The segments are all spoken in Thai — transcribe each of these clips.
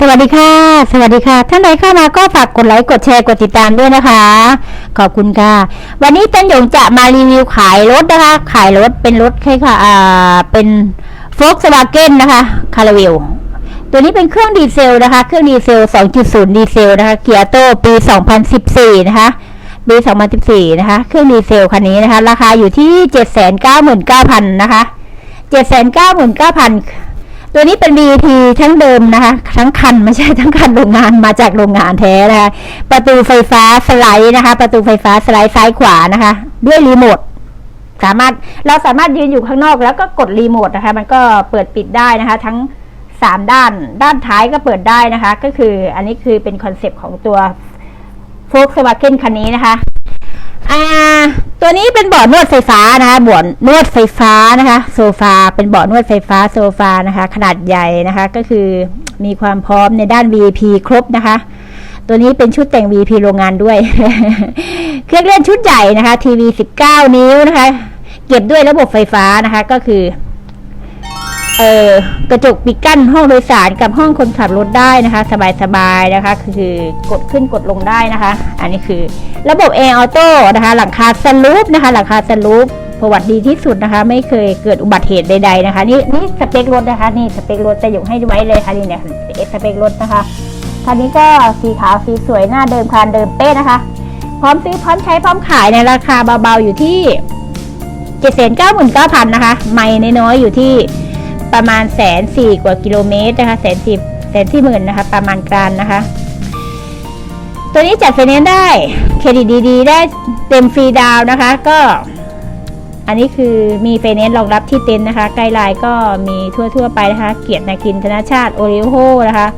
สวัสดีค่ะ สวัสดีค่ะ ท่านใดเข้ามาก็ฝากกดไลค์ กดแชร์ กดติดตามด้วยนะคะ ขอบคุณค่ะ วันนี้ตันหยงจะมารีวิวขายรถนะคะ ขายรถเป็นรถใช่ค่ะ อ่า เป็นโฟกสวาเกนนะคะ คาราเวล ตัวนี้เป็นเครื่องดีเซลนะคะ เครื่องดีเซล 2.0 ดีเซลนะคะ เกียร์โตปี 2014 นะคะ ปี 2014 นะคะ เครื่องดีเซลคันนี้นะคะ ราคาอยู่ที่ 799,000 นะคะ 799,000 ตัวนี้เป็น VP ทั้งเดิมนะคะ ทั้งคันไม่ใช่ทั้งคันโรงงานมาจากโรงงานแท้นะคะ ประตูไฟฟ้าสไลด์นะคะ ประตูไฟฟ้าสไลด์ซ้ายขวานะคะ ด้วยรีโมทสามารถเราสามารถยืนอยู่ข้างนอกแล้วก็กดรีโมทนะคะ มันก็เปิดปิดได้นะคะ ทั้งสามด้านด้านท้ายก็เปิดได้นะคะ ก็คืออันนี้คือเป็นคอนเซปต์ของตัวโฟกสวาเกนคันนี้นะคะ อ่า ตัวนี้เป็นเบาะนวดไฟฟ้านะคะเบาะนวดไฟฟ้านะคะ โซฟาเป็นเบาะนวดไฟฟ้าโซฟานะคะ ขนาดใหญ่นะคะ ก็คือมีความพร้อมในด้าน VP ครบนะคะ ตัวนี้เป็นชุดแต่ง VP โรงงานด้วย เครื่องเล่นชุดใหญ่นะคะ ทีวี 19 นิ้วนะคะ เก็บด้วยระบบไฟฟ้านะคะ ก็คือ เออกระจกปิดกั้นห้องโดยสารกับห้องคนขับรถได้นะคะ สบายๆนะคะ คือกดขึ้นกดลงได้นะคะ อันนี้คือ ระบบแอร์ออโต้นะคะ หลังคาสลูปนะคะ หลังคาสลูปประวัติดีที่สุดนะคะ ไม่เคยเกิดอุบัติเหตุใด ๆนะคะ นี่นี่สเปครถนะคะ นี่สเปครถจะยกให้ไว้เลยค่ะนี่เนี่ยสเปครถนะคะคันนี้ก็สีขาวสีสวยหน้าเดิมคานเดิมเป๊ะนะคะ พร้อมซื้อพร้อมใช้พร้อมขายในราคาเบาๆอยู่ที่เจ็ดแสนเก้าหมื่นเก้าพันนะคะ ไม่น้อยๆอยู่ที่ ประมาณแสนสี่กว่ากิโลเมตรนะคะแสนสี่แสนสี่หมื่นนะคะ ประมาณกลางนะคะ ตัวนี้จัดไฟแนนซ์ได้เครดิตดีๆได้เต็มฟรีดาวนะคะ ก็อันนี้คือมีไฟแนนซ์รองรับที่เต็นท์นะคะไกด์ไลน์ก็มีทั่วๆไปนะคะ เกียรตินาคินธนชาติโอริโฮนะคะ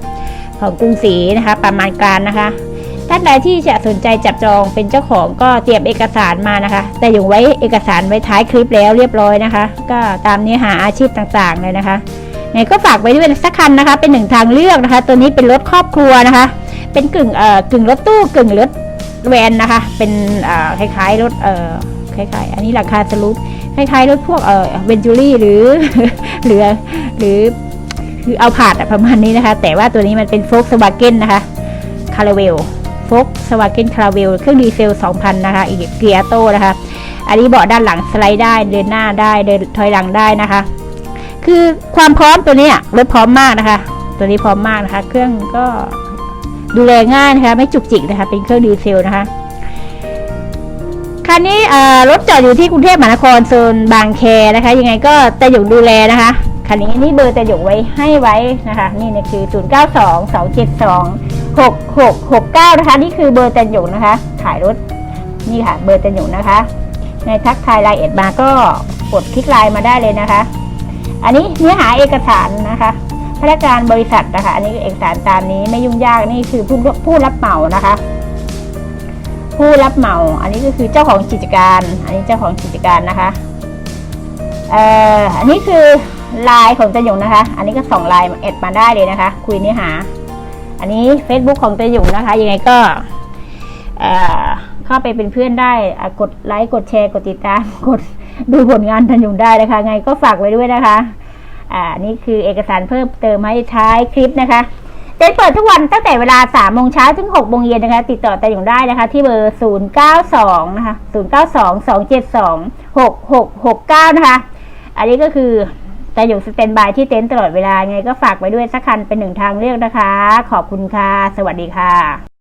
ของกรุงศรีนะคะ ประมาณกลางนะคะ ท่านใดที่จะสนใจจับจองเป็นเจ้าของก็เตรียมเอกสารมานะคะ แต่อยู่ไว้เอกสารไว้ท้ายคลิปแล้วเรียบร้อยนะคะ ก็ตามเนื้อหาอาชีพต่างๆเลยนะคะไงก็ฝากไว้ด้วยสักคันนะคะ เป็นหนึ่งทางเลือกนะคะ ตัวนี้เป็นรถครอบครัวนะคะ เป็นกึ่งเอ่อกึ่งรถตู้กึ่งรถแวนนะคะ เป็นเอ่อคล้ายๆรถเอ่อคล้ายๆ อันนี้ราคาสรุปคล้ายๆรถพวกเอ่อเวนจูรี่หรือหรือหรือคือเอาผาดประมาณนี้นะคะ แต่ว่าตัวนี้มันเป็นโฟกสวาเก้นนะคะคาราเวล โฟกสวาเกนคาราเวลเครื่องดีเซล 2,000 นะคะ อีกเกียร์โตนะคะ อันนี้เบาะด้านหลังสไลด์ได้ เดินหน้าได้ เดินถอยหลังได้นะคะ คือความพร้อมตัวนี้รถพร้อมมากนะคะ ตัวนี้พร้อมมากนะคะ เครื่องก็ดูแลง่ายนะคะ ไม่จุกจิกนะคะ เป็นเครื่องดีเซลนะคะคันนี้รถจอดอยู่ที่กรุงเทพมหานครโซนบางแคนะคะ ยังไงก็แต่หยงดูแลนะคะคันนี้นี่เบอร์แต่หยงไว้ให้ไว้นะคะ นี่นี่คือ 0 9 2 2 7 2 6 6 6 9 นะคะ นี่คือเบอร์แต่หยงนะคะ ขายรถ นี่ค่ะ เบอร์แต่หยงนะคะ ในทักทายไลน์เอ็ดมาก็กดคลิกไลน์มาได้เลยนะคะ อันนี้เนื้อหาเอกสารนะคะพนักงานบริษัทนะคะ อันนี้เอกสารตามนี้ไม่ยุ่งยากนี่คือผู้ผู้รับเหมานะคะ ผู้รับเหมา อันนี้ก็คือเจ้าของกิจการ อันนี้เจ้าของกิจการนะคะเอ่ออันนี้คือไลน์ของเตยหยงนะคะ อันนี้ก็ส่งไลน์เอ็ดมาได้เลยนะคะ คุยเนื้อหา อันนี้ Facebook ของเตยหยงนะคะ ยังไงก็เข้าไปเป็นเพื่อนได้กดไลค์กดแชร์ กดติดตาม กดดูผลงานเตยหยงได้นะคะ ไงก็ฝากไว้ด้วยนะคะอ่านี่คือเอกสารเพิ่มเติมให้ท้ายคลิปนะคะเต็นเปิดทุกวันตั้งแต่เวลา3โมงเช้าถึง6โมงเย็นนะคะ ติดต่อแต่อย่างได้นะคะ ที่เบอร์ 092 นะคะ 092 272 6669 นะคะ อันนี้ก็คือ แต่อยู่สเตนบายที่เต็นท์ตลอดเวลาไงก็ฝากไว้ด้วยสักคันเป็นหนึ่งทางเลือกนะคะ ขอบคุณค่ะ สวัสดีค่ะ